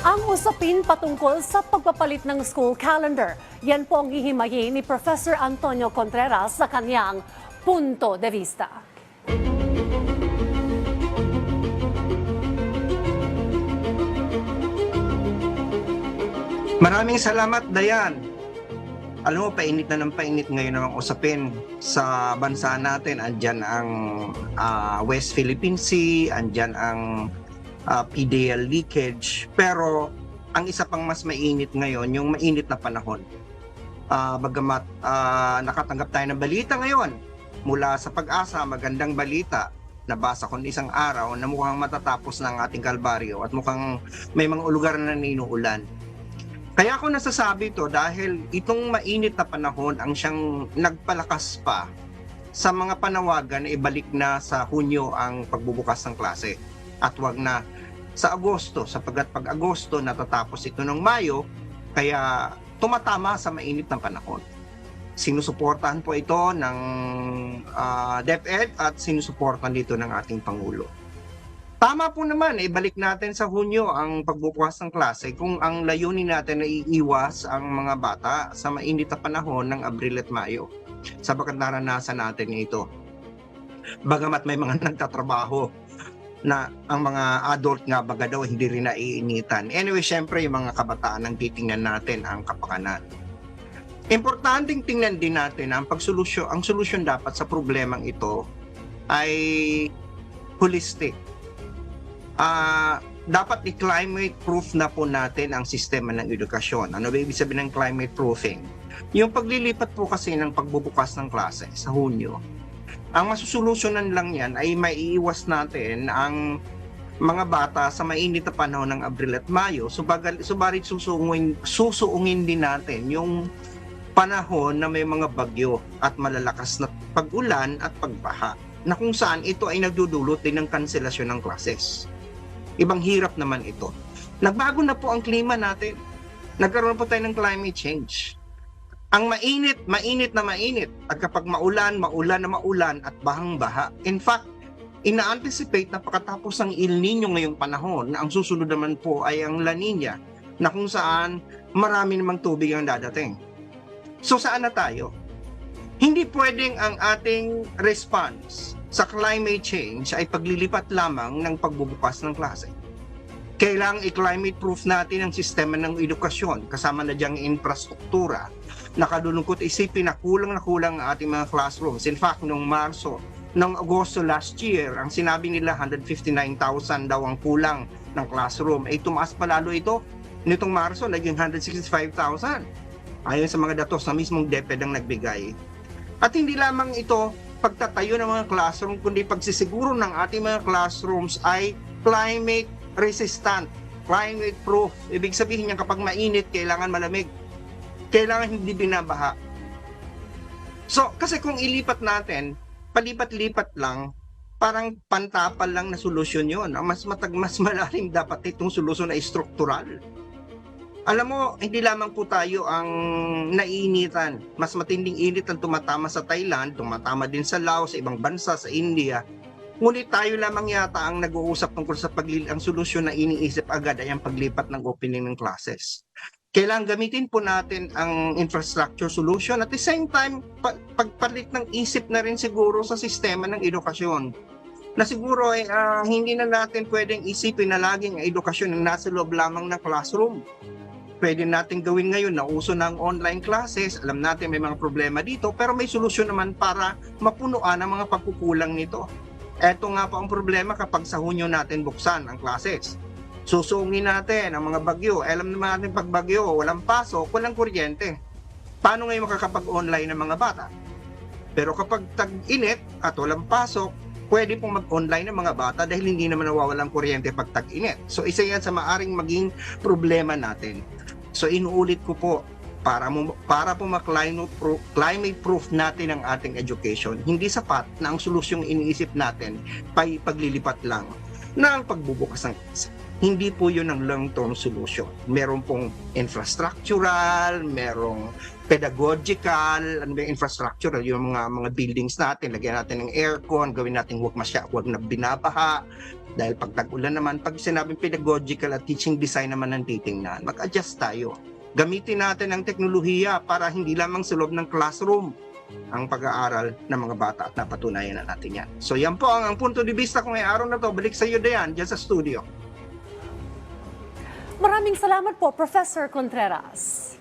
ang usapin patungkol sa pagpapalit ng school calendar. Yan po ang hihimayin ni Professor Antonio Contreras sa kanyang punto de vista. Maraming salamat, Dayan. Alam mo, painit na ng painit ngayon ang usapin sa bansa natin. Andyan ang ah, West Philippine Sea, andyan ang ah, PDL leakage. Pero ang isa pang mas mainit ngayon, yung mainit na panahon. Ah, bagamat ah, nakatanggap tayo ng balita ngayon mula sa pag-asa, magandang balita. Nabasa ko isang araw na mukhang matatapos ng ating kalbaryo at mukhang may mga lugar na ninuulan. Kaya ako nasasabi to dahil itong mainit na panahon ang siyang nagpalakas pa sa mga panawagan na ibalik na sa Hunyo ang pagbubukas ng klase at wag na sa Agosto sapagkat pag Agosto natatapos ito ng Mayo kaya tumatama sa mainit na panahon. Sinusuportahan po ito ng ah, DepEd at sinusuportahan dito ng ating Pangulo. Tama po naman, ibalik natin sa Hunyo ang pagbubukas ng klase kung ang layunin natin ay iiwas ang mga bata sa mainit na panahon ng Abril at Mayo. Sabagat naranasan natin ito. Bagamat may mga nagtatrabaho na ang mga adult nga baga daw hindi rin naiinitan. Anyway, syempre yung mga kabataan ang titingnan natin ang kapakanan. Importanteng tingnan din natin ang pagsolusyon, ang solusyon dapat sa problemang ito ay holistic ah dapat i-climate proof na po natin ang sistema ng edukasyon. Ano ba ibig sabihin ng climate proofing? Yung paglilipat po kasi ng pagbubukas ng klase sa Hunyo, ang masusolusyonan lang yan ay maiiwas natin ang mga bata sa mainit na panahon ng Abril at Mayo. Subagal, subarit susuungin, susuungin din natin yung panahon na may mga bagyo at malalakas na pag-ulan at pagbaha na kung saan ito ay nagdudulot din ng kanselasyon ng classes. Ibang hirap naman ito. Nagbago na po ang klima natin. Nagkaroon po tayo ng climate change. Ang mainit, mainit na mainit. At kapag maulan, maulan na maulan at bahang-baha. In fact, ina-anticipate na pagkatapos ng El Nino ngayong panahon na ang susunod naman po ay ang La Nina na kung saan marami namang tubig ang dadating. So saan na tayo? Hindi pwedeng ang ating response sa climate change ay paglilipat lamang ng pagbubukas ng klase. Kailangang i-climate proof natin ang sistema ng edukasyon kasama na diyang infrastruktura. Nakadulungkot isipin na kulang na kulang ang ating mga classrooms. In fact, noong Marso, noong Agosto last year, ang sinabi nila 159,000 daw ang kulang ng classroom. Ay tumaas pa lalo ito. Nitong Marso, naging 165,000. Ayon sa mga datos na mismong DepEd ang nagbigay. At hindi lamang ito pagtatayo ng mga classroom, kundi pagsisiguro ng ating mga classrooms ay climate resistant, climate proof. Ibig sabihin niya kapag mainit, kailangan malamig. Kailangan hindi binabaha. So, kasi kung ilipat natin, palipat-lipat lang, parang pantapal lang na solusyon yon. Mas matag mas malalim dapat itong solusyon ay struktural. Alam mo, hindi lamang po tayo ang naiinitan. Mas matinding init ang tumatama sa Thailand, tumatama din sa Laos, sa ibang bansa, sa India. Ngunit tayo lamang yata ang nag-uusap tungkol sa paglil ang solusyon na iniisip agad ay ang paglipat ng opening ng classes. Kailangan gamitin po natin ang infrastructure solution at the same time pa- pagpalit ng isip na rin siguro sa sistema ng edukasyon na siguro ay ah, hindi na natin pwedeng isipin na laging ang edukasyon ang nasa loob lamang ng classroom pwede natin gawin ngayon na uso ng online classes. Alam natin may mga problema dito, pero may solusyon naman para mapunuan ang mga pagkukulang nito. Eto nga po ang problema kapag sa Hunyo natin buksan ang classes. Susungin natin ang mga bagyo. Alam naman natin pag bagyo, walang pasok, walang kuryente. Paano ngayon makakapag-online ng mga bata? Pero kapag tag-init at walang pasok, pwede pong mag-online ng mga bata dahil hindi naman nawawalang kuryente pag tag-init. So isa yan sa maaring maging problema natin. So inuulit ko po para mo para po ma-climate proof, natin ang ating education. Hindi sapat na ang solusyong iniisip natin pay paglilipat lang ng pagbubukas ng. Hindi po yun ang long-term solution. Meron pong infrastructural, merong pedagogical, ano ba yung infrastructural, yung mga mga buildings natin, lagyan natin ng aircon, gawin natin huwag masya, huwag na binabaha, Dahil pag tag-ulan naman, pag sinabing pedagogical at teaching design naman ang titingnan, mag-adjust tayo. Gamitin natin ang teknolohiya para hindi lamang sa loob ng classroom ang pag-aaral ng mga bata at napatunayan na natin yan. So yan po ang, ang punto de vista ko ngayong araw na to. Balik sa iyo, Dayan, dyan sa studio. Maraming salamat po, Professor Contreras.